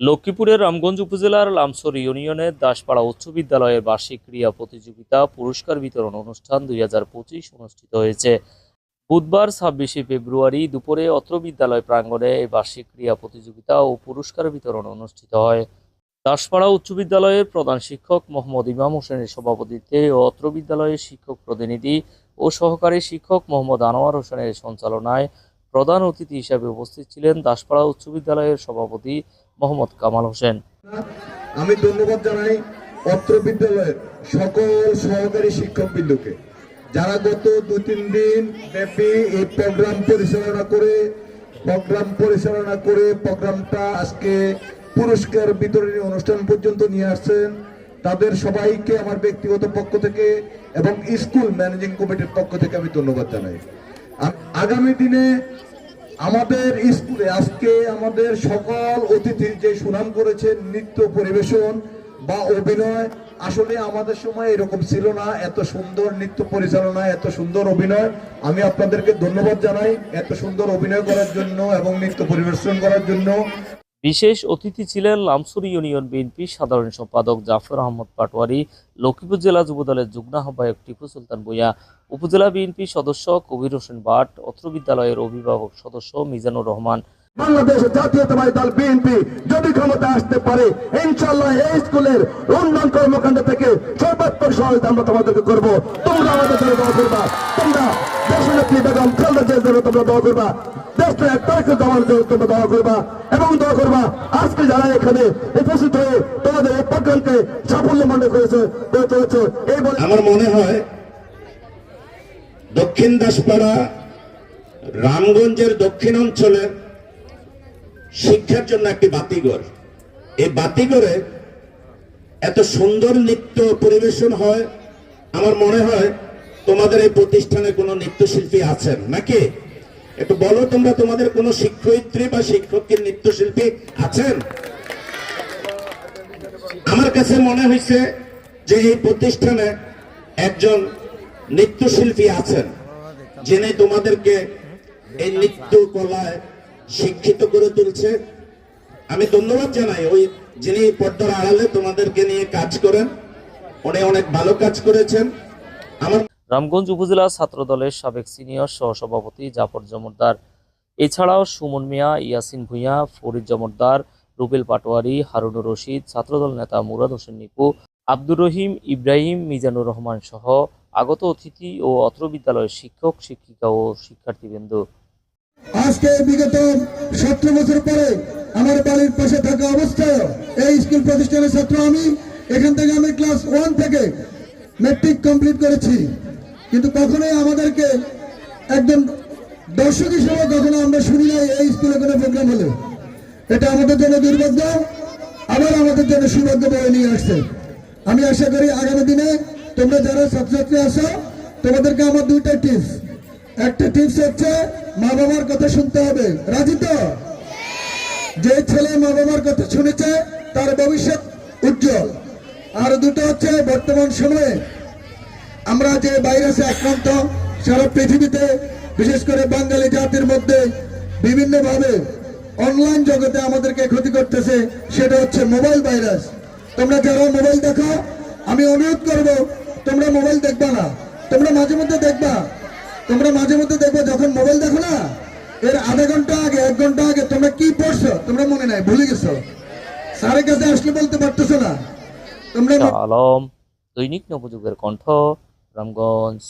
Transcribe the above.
লক্ষ্মীপুরের রামগঞ্জ উপজেলার লামসর ইউনিয়নের দাসপাড়া উচ্চ বিদ্যালয়ের বার্ষিক ক্রীড়া প্রতিযোগিতা, পুরস্কার বিতরণ অনুষ্ঠান দুই হাজার পঁচিশ অনুষ্ঠিত হয়েছে। বুধবার ছাব্বিশে ফেব্রুয়ারি দুপুরে অত্র বিদ্যালয় প্রাঙ্গণে এই বার্ষিক ক্রীড়া প্রতিযোগিতা ও পুরস্কার বিতরণ অনুষ্ঠিত হয়। দাসপাড়া উচ্চ বিদ্যালয়ের প্রধান শিক্ষক মোহাম্মদ ইমাম হোসেনের সভাপতিত্বে ও অত্র বিদ্যালয়ের শিক্ষক প্রতিনিধি ও সহকারী শিক্ষক মোহাম্মদ আনোয়ার হোসেনের সঞ্চালনায় প্রধান অতিথি হিসাবে উপস্থিত ছিলেন দাসপাড়া উচ্চ বিদ্যালয়ের সভাপতি মোহাম্মদ কামাল হোসেন। আমি ধন্যবাদ জানাই অত্র বিদ্যালয়ের সকল সহকারী শিক্ষক বিন্দুকে যারা গত দু তিন দিন ব্যাপী এই প্রোগ্রাম পরিচালনা করে, প্রোগ্রাম পরিচালনা করে প্রোগ্রামটা আজকে পুরস্কার বিতরণী অনুষ্ঠান পর্যন্ত নিয়ে আসছেন। তাদের সবাইকে আমার ব্যক্তিগত পক্ষ থেকে এবং স্কুল ম্যানেজিং কমিটির পক্ষ থেকে আমি ধন্যবাদ জানাই। আগামী দিনে আমাদের স্কুলে আজকে আমাদের সকল অতিথি যে সুনাম করেছেন নৃত্য পরিবেশন বা অভিনয়, আসলে আমাদের সময় এরকম ছিল না। এত সুন্দর নৃত্য পরিচালনা, এত সুন্দর অভিনয়। আমি আপনাদেরকে ধন্যবাদ জানাই এত সুন্দর অভিনয় করার জন্য এবং নৃত্য পরিবেশন করার জন্য। বিশেষ অতিথি ছিলেন লামসুর ইউনিয়ন বিএনপি সাধারণ সম্পাদক জাফর আহমদ পাটোয়ারি, লক্ষ্মীপুর জেলা যুবদলের যুগ্ম আহ্বায়ক টিপু সুলতান ভূঁইয়া, উপজেলা বিএনপি সদস্য কবির হোসেন ভাট, অত্র বিদ্যালয়ের অভিভাবক সদস্য মিজানুর রহমান। বাংলাদেশ জাতীয়তাবাদী দল বিএনপি যদি ক্ষমতা আসতে পারে ইনশাল্লাহ এই স্কুলের উন্নয়ন কর্মকাণ্ড থেকে সর্বাত্মক সহায়তা আমরা তোমাদেরকে করব। তোমরা আমাদের জন্য দোয়া করবা। তোমরা দেশনেত্রী বেগম খালেদা জন্য তোমরা দোয়া করবা। দেশটা তারেক জমার জন্য তোমরা দোয়া করবা এবং দোয়া করবা, আজকে যারা এখানে উপস্থিত হয়ে তোমাদের এই সাফল্য মনে করেছে আমার মনে হয় দক্ষিণ দাসপাড়া রামগঞ্জের দক্ষিণ অঞ্চলের শিক্ষার জন্য একটি বাতিঘর। এই বাতিঘরে এত সুন্দর নৃত্য পরিবেশন হয়। আমার মনে হয় তোমাদের এই প্রতিষ্ঠানে কোনো নৃত্যশিল্পী আছেন, নাকি? একটু বলো তোমরা তোমাদের কোনো শিক্ষয়িত্রী বা শিক্ষকের নৃত্যশিল্পী আছেন? আমার কাছে মনে হয়েছে যে এই প্রতিষ্ঠানে একজন নৃত্যশিল্পী আছেন, যিনি তোমাদেরকে এই নৃত্য কলায় শিক্ষিত করে তুলছে। আমি ধন্যবাদ জানাই ওই যিনি পর্দার আড়ালে তোমাদেরকে নিয়ে কাজ করেন। উনি অনেক ভালো কাজ করেছেন। আমার রামগঞ্জ উপজেলা ছাত্র দলের সাবেক সিনিয়র সহসভাপতি জাফর জমরদার এছাড়াও সুমন মিয়া, ইয়াসিন ভূঁইয়া, ফরিদ জমরদার রুবেল পাটোয়ারি, হারুনুর রশিদ, ছাত্রদল নেতা মুরাদ হোসেন নিপু, আব্দুর রহিম, ইব্রাহিম, মিজানুর রহমান সহ আগত অতিথি ও অত্র বিদ্যালয়ের শিক্ষক, শিক্ষিকা ও শিক্ষার্থীবৃন্দ। আজকে বিগত সতেরো বছর পরে আমার বাড়ির পাশে থাকা অবস্থায় এই স্কুল প্রতিষ্ঠানের ছাত্র আমি, এখান থেকে আমি ক্লাস ওয়ান থেকে ম্যাট্রিক কমপ্লিট করেছি। কিন্তু কখনোই আমাদেরকে একজন দর্শক হিসেবে কখনো আমরা শুনি নাই এই স্কুলে কোনো প্রোগ্রাম হলে। এটা আমাদের জন্য দুর্ভাগ্য, আবার আমাদের জন্য সৌভাগ্য বয়ে নিয়ে আসছে। আমি আশা করি আগামী দিনে তোমরা যারা ছাত্রছাত্রী আছো, তোমাদেরকে আমার দুইটা টিপস একটা টিপস হচ্ছে মা বাবার কথা শুনতে হবে। রাজি তো? যে ছেলে মা বাবার কথা শুনেছে, তার ভবিষ্যৎ উজ্জ্বল। আর দুটো হচ্ছে বর্তমান সময়ে। আমরা যে ভাইরাসে আক্রান্ত, সারা পৃথিবীতে, বিশেষ করে বাঙালি জাতির মধ্যে বিভিন্নভাবে অনলাইন জগতে আমাদেরকে ক্ষতি করতেছে, সেটা হচ্ছে মোবাইল ভাইরাস তোমরা যারা মোবাইল দেখো, আমি অনুরোধ করব, তোমরা মোবাইল দেখবা না। তোমরা মাঝে মধ্যে দেখবা। তোমরা মাঝে মধ্যে দেখবে যখন মোবাইল দেখো না, এর আধা ঘণ্টা আগে, এক ঘণ্টা আগে তোমরা কি পড়ছো? তোমরা মনে নাই, ভুলে গেছো। স্যারের কাছে আসলে বলতে পারতেছো না। তোমরা দৈনিক নবযুগের কণ্ঠ। রামগঞ্জ